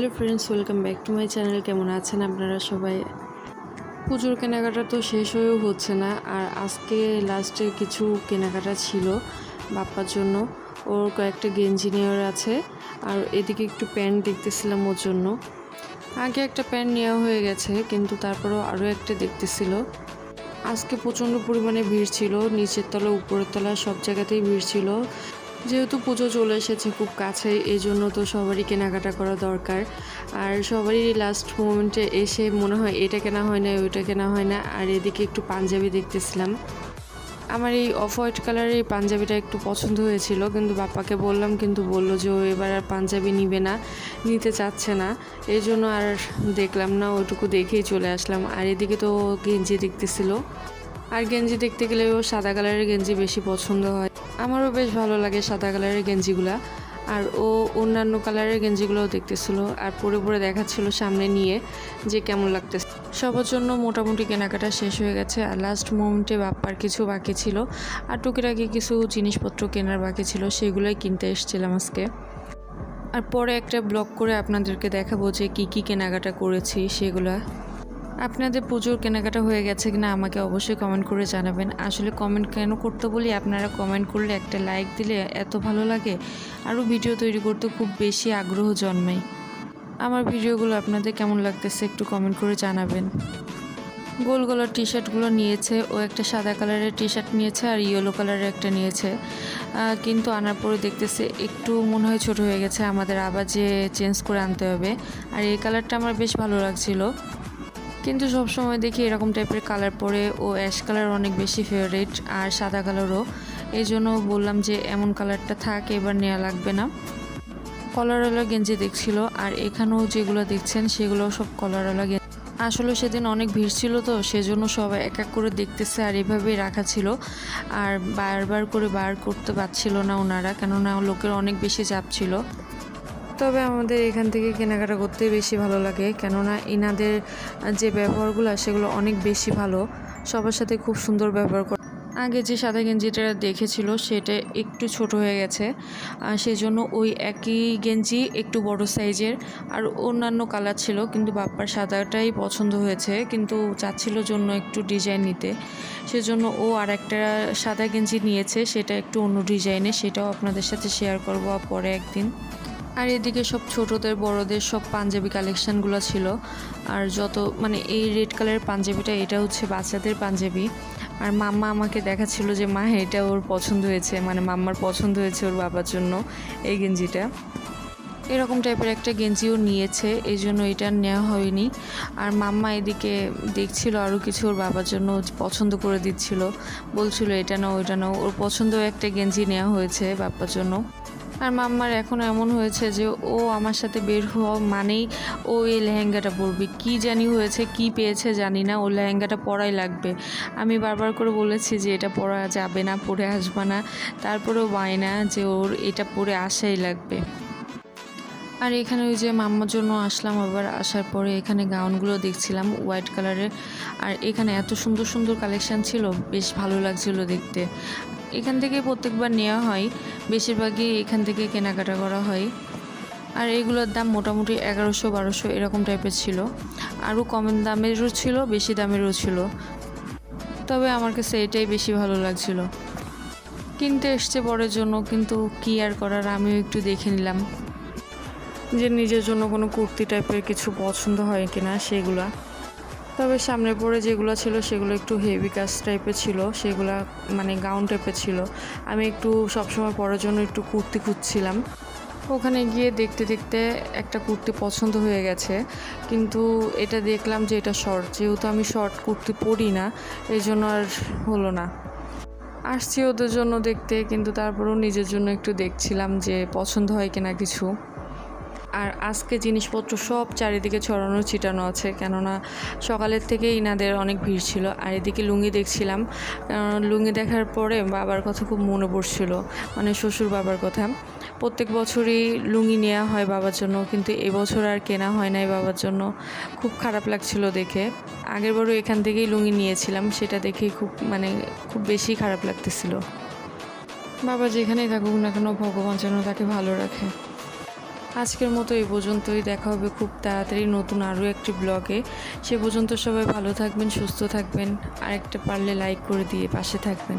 Hello friends welcome back to my channel কেমন আছেন আপনারা সবাই? পুজোর কেনাকাটা তো শেষ হয়েও হচ্ছে না, আর আজকে লাস্টে কিছু কেনাকাটা ছিল বাপ্পার জন্য। ওর কয়েকটা গেঞ্জি নেওয়ার আছে, আর এদিকে একটু প্যান্ট দেখতেছিলাম ওর জন্য। আগে একটা প্যান্ট নেওয়া হয়ে গেছে, কিন্তু তারপরেও আরও একটা দেখতেছিল। আজকে প্রচণ্ড পরিমাণে ভিড় ছিল, নিচের তলা, উপরের তলা সব জায়গাতেই ভিড় ছিল। যেহেতু পুজো চলে এসেছে খুব কাছে এই জন্য তো সবারই কেনাকাটা করা দরকার। আর সবারই লাস্ট মোমেন্টে এসে মনে হয় এটা কেনা হয় না, ওইটা কেনা হয় না, আর এদিকে একটু পাঞ্জাবি দেখতেছিলাম। আমার এই অফ হোয়াইট কালারের এই পাঞ্জাবিটা একটু পছন্দ হয়েছিল, কিন্তু বাপ্পাকে বললাম, কিন্তু বলল যে ও এবার আর পাঞ্জাবি নিবে না, নিতে চাচ্ছে না। এই জন্য আর দেখলাম না ওইটুকু দেখেই চলে আসলাম। আর এদিকে তো গেঞ্জি দেখতেছিল। আর গেঞ্জি দেখতে গেলে ও সাদা কালারের গেঞ্জি বেশি পছন্দ হয়। আমারও বেশ ভালো লাগে সাদা কালারের গেঞ্জিগুলা। আর ও অন্যান্য কালারের গেঞ্জিগুলোও দেখতেছিল। আর পরে পরে দেখাচ্ছিল সামনে নিয়ে যে কেমন লাগতেছে। সবার জন্য মোটামুটি কেনাকাটা শেষ হয়ে গেছে। আর লাস্ট মোমেন্টে বাপ্পার কিছু বাকি ছিল। আর টুকিটাকি কিছু জিনিসপত্র কেনার বাকি ছিল, সেগুলোই কিনতে এসেছিলাম আজকে। আর পরে একটা ব্লগ করে আপনাদেরকে দেখাবো যে কী কী কেনাকাটা করেছি, সেগুলা। আপনাদের পুজোর কেনাকাটা হয়ে গেছে কিনা আমাকে অবশ্যই কমেন্ট করে জানাবেন। আসলে কমেন্ট কেন করতে বলি? আপনারা কমেন্ট করলে একটা লাইক দিলে এত ভালো লাগে। আরও ভিডিও তৈরি করতে খুব বেশি আগ্রহ জন্মায়। আমার ভিডিওগুলো আপনাদের কেমন লাগতেছে একটু কমেন্ট করে জানাবেন। গোল গলার টি শার্টগুলো নিয়েছে, ও একটা সাদা কালারের টি শার্ট নিয়েছে আর ইয়েলো কালারের একটা নিয়েছে। কিন্তু আনার পরে দেখতেছে একটু মনে হয় ছোট হয়ে গেছে, আমাদের আবার যে চেঞ্জ করে আনতে হবে। আর এই কালারটা আমার বেশ ভালো লাগছিল। কিন্তু সব সময় দেখি এরকম টাইপের কালার পরে ও অ্যাশ কালার অনেক বেশি ফেভারিট আর সাদা কালারও এই জন্য বললাম যে এমন কালারটা থাক, এবার নেওয়া লাগবে না। কলারওয়ালা গেঞ্জি দেখছিল, আর এখানেও যেগুলো দেখছেন সেগুলো সব কলারওয়ালা গেঞ্জি। আসলে সেদিন অনেক ভিড় ছিল তো, সেজন্য সবাই এক এক করে দেখতেছে আর এভাবেই রাখা ছিল। আর বারবার করে বার করতে পারছিল না ওনারা, কেননা লোকের অনেক বেশি চাপ ছিল। তবে আমাদের এখান থেকে কেনাকাটা করতে বেশি ভালো লাগে। কেননা এনাদের যে ব্যবহারগুলো, সেগুলো অনেক বেশি ভালো। সবার সাথে খুব সুন্দর ব্যবহার করে আগে যে সাদা গেঞ্জিটা দেখেছিল, সেটা একটু ছোট হয়ে গেছে। আর সেই জন্য ওই একই গেঞ্জি একটু বড় সাইজের। আর অন্যান্য কালার ছিল, কিন্তু বাপ্পার সাদাটাই পছন্দ হয়েছে। কিন্তু চাচ্ছিল জন্য একটু ডিজাইন নিতে। সেজন্য ও আর একটা সাদা গেঞ্জি নিয়েছে, সেটা একটু অন্য ডিজাইনে সেটাও আপনাদের সাথে শেয়ার করব পরে একদিন। আর এদিকে সব ছোটদের, বড়দের সব পাঞ্জাবি কালেকশানগুলো ছিল। আর যত মানে এই রেড কালারের পাঞ্জাবিটা, এটা হচ্ছে বাচ্চাদের পাঞ্জাবি। আর মাম্মা আমাকে দেখাচ্ছিল যে, মা, এটা ওর পছন্দ হয়েছে। মানে মাম্মার পছন্দ হয়েছে ওর বাবার জন্য এই গেঞ্জিটা। এরকম টাইপের একটা গেঞ্জিও নিয়েছে, এই জন্য এটা নেওয়া হয়নি। আর মাম্মা এদিকে দেখছিল আরও কিছু ওর বাবার জন্য পছন্দ করে দিচ্ছিল। বলছিল, এটা নাও ওইটা নাও। ওর পছন্দ একটা গেঞ্জি নেওয়া হয়েছে বাবার জন্য। আর মাম্মার এখন এমন হয়েছে যে ও আমার সাথে বের হওয়া মানেই ও এই লেহেঙ্গাটা পরবে। কি জানি হয়েছে, কি পেয়েছে জানি না ও লেহেঙ্গাটা পরাই লাগবে। আমি বারবার করে বলেছি যে এটা পরা যাবে না, পরে আসবা না। তারপরেও বায়না যে ওর এটা পরে আসাই লাগবে। আর এখানে ওই যে মাম্মার জন্য আসলাম, আবার আসার পরে এখানে গাউনগুলো দেখছিলাম হোয়াইট কালারের। আর এখানে এত সুন্দর সুন্দর কালেকশান ছিল, বেশ ভালো লাগছিল দেখতে। এখান থেকে প্রত্যেকবার নেওয়া হয়। বেশিরভাগই এখান থেকে কেনাকাটা করা হয়। আর এগুলোর দাম মোটামুটি এগারোশো, বারোশো এরকম টাইপের ছিল। আরও কম দামেরও ছিল, বেশি দামেরও ছিল। তবে আমার কাছে এটাই বেশি ভালো লাগছিল। কিনতে এসছে পরের জন্য, কিন্তু কি আর করার আমিও একটু দেখে নিলাম। যে নিজের জন্য কোনো কুর্তি টাইপের কিছু পছন্দ হয় কিনা সেগুলা। তবে সামনে পরে যেগুলো ছিল সেগুলো একটু হেভি কাজ টাইপের ছিল, সেগুলো মানে গাউন টাইপের ছিল। আমি একটু সবসময় পরার জন্য একটু কুর্তি খুঁজছিলাম। ওখানে গিয়ে দেখতে দেখতে একটা কুর্তি পছন্দ হয়ে গেছে, কিন্তু এটা দেখলাম যে এটা শর্ট যেহেতু আমি শর্ট কুর্তি পরি না, এই জন্য আর হলো না। আসছি ওদের জন্য দেখতে, কিন্তু তারপরেও নিজের জন্য একটু দেখছিলাম যে পছন্দ হয় কিনা কিছু। আর আজকে জিনিসপত্র সব চারিদিকে ছড়ানো, ছিটানো আছে। কেননা সকালের থেকে ইনাদের অনেক ভিড় ছিল। আর এদিকে লুঙ্গি দেখছিলাম। লুঙ্গি দেখার পরে বাবার কথা খুব মনে পড়ছিল। মানে শ্বশুর বাবার কথা। প্রত্যেক বছরই লুঙ্গি নেওয়া হয় বাবার জন্য, কিন্তু এবছর আর কেনা হয় নাই বাবার জন্য। খুব খারাপ লাগছিল দেখে। আগের বারও এখান থেকেই লুঙ্গি নিয়েছিলাম। সেটা দেখেই খুব মানে খুব বেশি খারাপ লাগতেছিল। বাবা যেখানেই থাকুক না কেন, ভগবান যেন তাকে ভালো রাখে। আজকের মতো এই পর্যন্তই। দেখা হবে খুব তাড়াতাড়ি নতুন আরও একটি ব্লগে। সে পর্যন্ত সবাই ভালো থাকবেন, সুস্থ থাকবেন আর একটা পারলে লাইক করে দিয়ে পাশে থাকবেন।